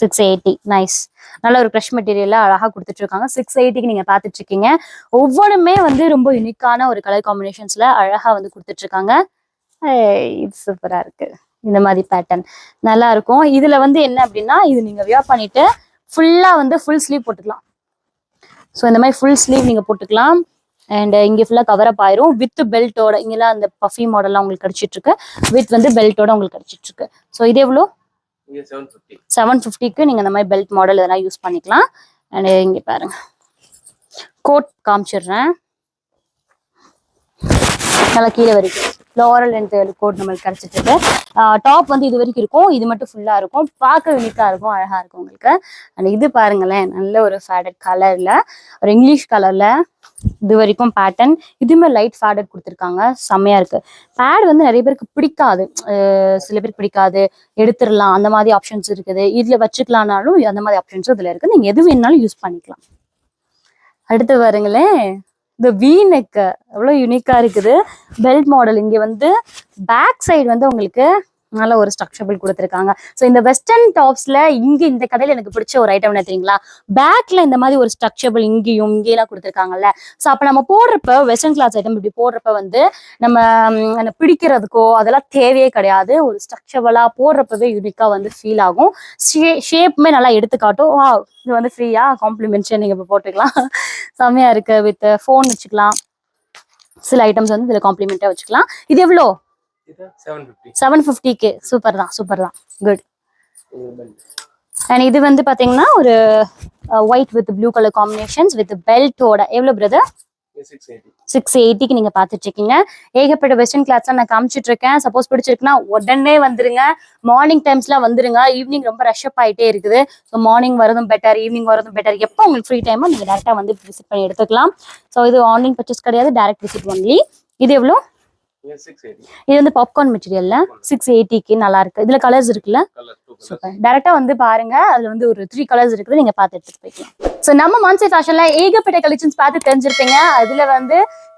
சிக்ஸ் எயிட்டி நைஸ் நல்ல ஒரு க்ரஷ் மெட்டீரியலாக அழகாக கொடுத்துட்டு இருக்காங்க சிக்ஸ் எயிட்டிக்கு நீங்கள் பார்த்துட்டு இருக்கீங்க ஒவ்வொன்றுமே வந்து ரொம்ப யூனிக்கான ஒரு கலர் காம்பினேஷன்ஸில் அழகாக வந்து கொடுத்துட்டு இருக்காங்க இது சூப்பராக இருக்கு. இந்த மாதிரி பேட்டர்ன் நல்லா இருக்கும். இதில் வந்து என்ன அப்படின்னா இது நீங்கள் வியர் பண்ணிட்டு ஃபுல்லாக வந்து ஃபுல் ஸ்லீவ் போட்டுக்கலாம். ஸோ இந்த மாதிரி ஃபுல் ஸ்லீவ் நீங்கள் போட்டுக்கலாம். அண்ட் இங்கே ஃபுல்லாக கவர் அப் ஆயிரும். வித் பெல்ட்டோட இங்கெல்லாம் அந்த பஃபி மாடல்லாம் உங்களுக்கு கிடைச்சிட்டு இருக்கு வித் வந்து பெல்ட்டோட உங்களுக்கு கிடைச்சிட்டு இருக்கு ஸோ இது எவ்வளோ? செவன் ஃபிஃப்டிக்கு நீங்கள் இந்த மாதிரி பெல்ட் மாடல் எதனா யூஸ் பண்ணிக்கலாம். அண்ட் இங்கே பாருங்க. கோட் காமிச்சிடுறேன். நல்லா கீழே வரைக்கும். ஃப்ளோரல் லென்த் கோட் நம்மளுக்கு கிடச்சிட்டு டாப் வந்து இது வரைக்கும் இருக்கும். இது மட்டும் ஃபுல்லாக இருக்கும். பார்க்க யூனிக்காக இருக்கும் அழகாக இருக்கும் உங்களுக்கு. அண்ட் இது பாருங்களேன் நல்ல ஒரு ஃபேடட் கலரில் ஒரு இங்கிலீஷ் கலரில் இது வரைக்கும் பேட்டர்ன் இதுவுமே லைட் ஃபேடட் கொடுத்துருக்காங்க. செம்மையாக இருக்குது பேட் வந்து நிறைய பேருக்கு பிடிக்காது. சில பேருக்கு பிடிக்காது. எடுத்துடலாம் அந்த மாதிரி ஆப்ஷன்ஸ் இருக்குது. இதில் வச்சுக்கலாம்னாலும் அந்த மாதிரி ஆப்ஷன்ஸும் இதில் இருக்குது. நீங்கள் எது வேணாலும் யூஸ் பண்ணிக்கலாம். அடுத்து பாருங்களேன். இந்த வி நெக்கு எவ்வளோ யூனிக்காக இருக்குது. பெல்ட் மாடல் இங்கே வந்து பேக் சைடு வந்து உங்களுக்கு நல்ல ஒரு ஸ்ட்ரக்சபிள் கொடுத்துருக்காங்க. ஸோ இந்த வெஸ்டர்ன் டாப்ஸில் இங்கே இந்த கடையில் எனக்கு பிடிச்ச ஒரு ஐட்டம் என்ன தெரியுங்களா? பேக்கில் இந்த மாதிரி ஒரு ஸ்ட்ரக்சபிள் இங்கேயும் இங்கேயெல்லாம் கொடுத்துருக்காங்கல்ல. ஸோ அப்போ நம்ம போடுறப்ப வெஸ்டர்ன் கிளாஸ் ஐட்டம் இப்படி போடுறப்ப வந்து நம்ம அந்த பிடிக்கிறதுக்கோ அதெல்லாம் தேவையே கிடையாது. ஒரு ஸ்ட்ரக்சபிளாக போடுறப்பவே யூனிக்காக வந்து ஃபீல் ஆகும். ஷே ஷேப்புமே நல்லா எடுத்துக்காட்டும். ஆ வா இது வந்து ஃப்ரீயா காம்ப்ளிமெண்ட்ஸே நீங்கள் இப்போ போட்டுக்கலாம். செம்மையாக இருக்கு. வித் ஃபோன் வச்சுக்கலாம். சில ஐட்டம்ஸ் வந்து இதில் காம்ப்ளிமெண்ட்டாக வச்சுக்கலாம். இது எவ்வளோ? செவன் ஃபிஃப்டி செவன் ஃபிஃப்டிக்கு சூப்பர் தான் சூப்பர் தான். குட் அண்ட் இது வந்து பார்த்தீங்கன்னா ஒரு white with blue colour combinations with பெல்ட்டோட எவ்வளோ பிரதர் சிக்ஸ் எயிட்டி சிக்ஸ் எயிட்டிக்கு நீங்கள் பார்த்துட்டு இருக்கீங்க ஏகப்பட்ட வெஸ்டர்ன் கிளாத்லாம் நான் காமிச்சிட்டு இருக்கேன் சப்போஸ் பிடிச்சிருக்குன்னா உடனே வந்துருங்க. மார்னிங் டைம்ஸ்லாம் வந்துருங்க. ஈவினிங் ரொம்ப ரஷ் அப் ஆகிட்டே இருக்குது. ஸோ மார்னிங் வரதும் பெட்டர் ஈவினிங் வரதும் பெட்டர் எப்போ உங்களுக்கு ஃப்ரீ டைமோ நீங்கள் டேரெக்டாக வந்து விசிட் பண்ணி எடுத்துக்கலாம். ஸோ இது ஆன்லைன் பர்ச்சேஸ் கிடையாது டேரக்ட் விசிட் ஒன்லி இது எவ்வளோ? இது வந்து பாப்கார்ன் மெட்டீரியல்ல சிக்ஸ் எயிட்டிக்கு நல்லா இருக்கு இதுல கலர்ஸ் இருக்குல்ல? சூப்பர் டேரக்டா வந்து பாருங்க அதுல வந்து ஒரு த்ரீ கலர்ஸ் இருக்குது நீங்க பார்த்து எடுத்துட்டு போய்க்கலாம். ஸோ நம்ம மான்சே ஃபேஷன்ல ஏகப்பட்ட கலெக்ஷன்ஸ் பார்த்து தெரிஞ்சிருப்பீங்க. அதுல வந்து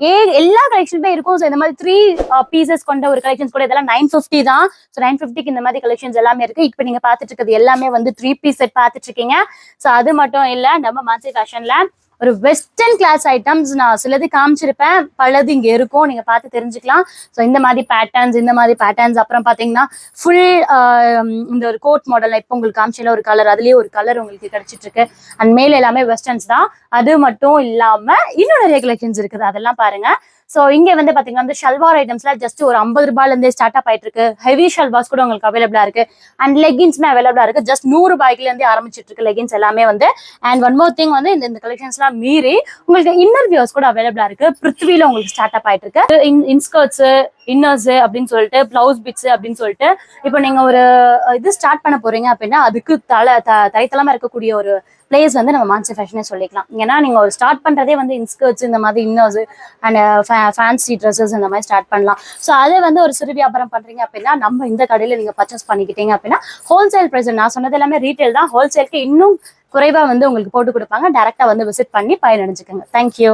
ஏ எல்லா கலெக்ஷனுமே இருக்கும். ஸோ இந்த மாதிரி த்ரீ பீசஸ் கொண்ட ஒரு கலெக்ஷன்ஸ் கூட இதெல்லாம் நைன் ஃபிஃப்டி தான். ஸோ நைன் ஃபிஃப்டிக்கு இந்த மாதிரி கலெக்ஷன்ஸ் எல்லாமே இருக்கு. இப்போ நீங்க பார்த்துட்டு இருக்கிறது எல்லாமே வந்து த்ரீ பீஸ் செட் பார்த்துட்டு இருக்கீங்க. ஸோ அது மட்டும் இல்ல நம்ம மான்சே ஃபேஷன்ல ஒரு வெஸ்டர்ன் கிளாஸ் ஐட்டம்ஸ் நான் சிலது காமிச்சிருப்பேன். பலது இங்கே இருக்கும். நீங்கள் பார்த்து தெரிஞ்சுக்கலாம். ஸோ இந்த மாதிரி பேட்டர்ன்ஸ் இந்த மாதிரி பேட்டர்ன்ஸ் அப்புறம் பார்த்தீங்கன்னா ஃபுல் இந்த ஒரு கோட் மாடல் இப்போ உங்களுக்கு காமிச்சில ஒரு கலர் அதுலேயே ஒரு கலர் உங்களுக்கு கிடைச்சிட்டு இருக்கு அண்ட் மேலே எல்லாமே வெஸ்டர்ன்ஸ் தான். அது மட்டும் இல்லாமல் இன்னும் நிறைய கலெக்ஷன்ஸ் இருக்குது. அதெல்லாம் பாருங்க. ஸோ இங்கே வந்து பார்த்தீங்கன்னா வந்து ஷல்வார் ஐட்டம்ஸ்லாம் ஜஸ்ட் ஒரு ஐம்பது ரூபாயிலேருந்தே ஸ்டார்ட் அப் ஆயிட்டு இருக்கு ஹெவி ஷல்வார்ஸ் கூட உங்களுக்கு அவைலபிளாக இருக்கு. அண்ட் லெகின்ஸ்மே அவைலபிளாக இருக்கு. ஜஸ்ட் நூறு ரூபாய்க்குலேருந்தே ஆரம்பிச்சிட்டு இருக்கு லெகின்ஸ் எல்லாமே வந்து. அண்ட் ஒன் மோர் திங் வந்து இந்த இந்த கலெக்ஷன்ஸ்லாம் மீறி உங்களுக்கு இன்னர் வியர்ஸ் கூட அவைலபிளா இருக்கு. பிருத்வில உங்களுக்கு ஸ்டார்ட் அப் ஆயிட்டு இருக்கு இன்ஸ்கர்ட்ஸ் இன்னர்ஸ் அப்படின்னு சொல்லிட்டு பிளவுஸ் பிட்ஸ் அப்படின்னு சொல்லிட்டு இப்போ நீங்க ஒரு இது ஸ்டார்ட் பண்ண போறீங்க அப்படின்னா அதுக்கு தலை தரைத்தளமா இருக்கக்கூடிய ஒரு பிளேஸ் வந்து நம்ம மான்சி ஃபேஷனே சொல்லிக்கலாம். ஏன்னா நீங்க ஒரு ஸ்டார்ட் பண்றதே வந்து இன்ஸ்கர்ட்ஸ் இந்த மாதிரி இன்னர்ஸ் அண்ட் ஃபேன்சி ட்ரெஸ்ஸஸ் இந்த மாதிரி ஸ்டார்ட் பண்ணலாம். ஸோ அதே வந்து ஒரு சிறு வியாபாரம் பண்றீங்க அப்படின்னா நம்ம இந்த கடையில நீங்க பர்ச்சேஸ் பண்ணிக்கிட்டீங்க அப்படின்னா ஹோல்சேல் ப்ரைஸ் நான் சொன்னது எல்லாமே ரீட்டைல் தான். ஹோல்சேலுக்கு இன்னும் குறைவா வந்து உங்களுக்கு போட்டு கொடுப்பாங்க. டேரெக்டாக வந்து விசிட் பண்ணி பயனடைஞ்சுக்கோங்க. தேங்க்யூ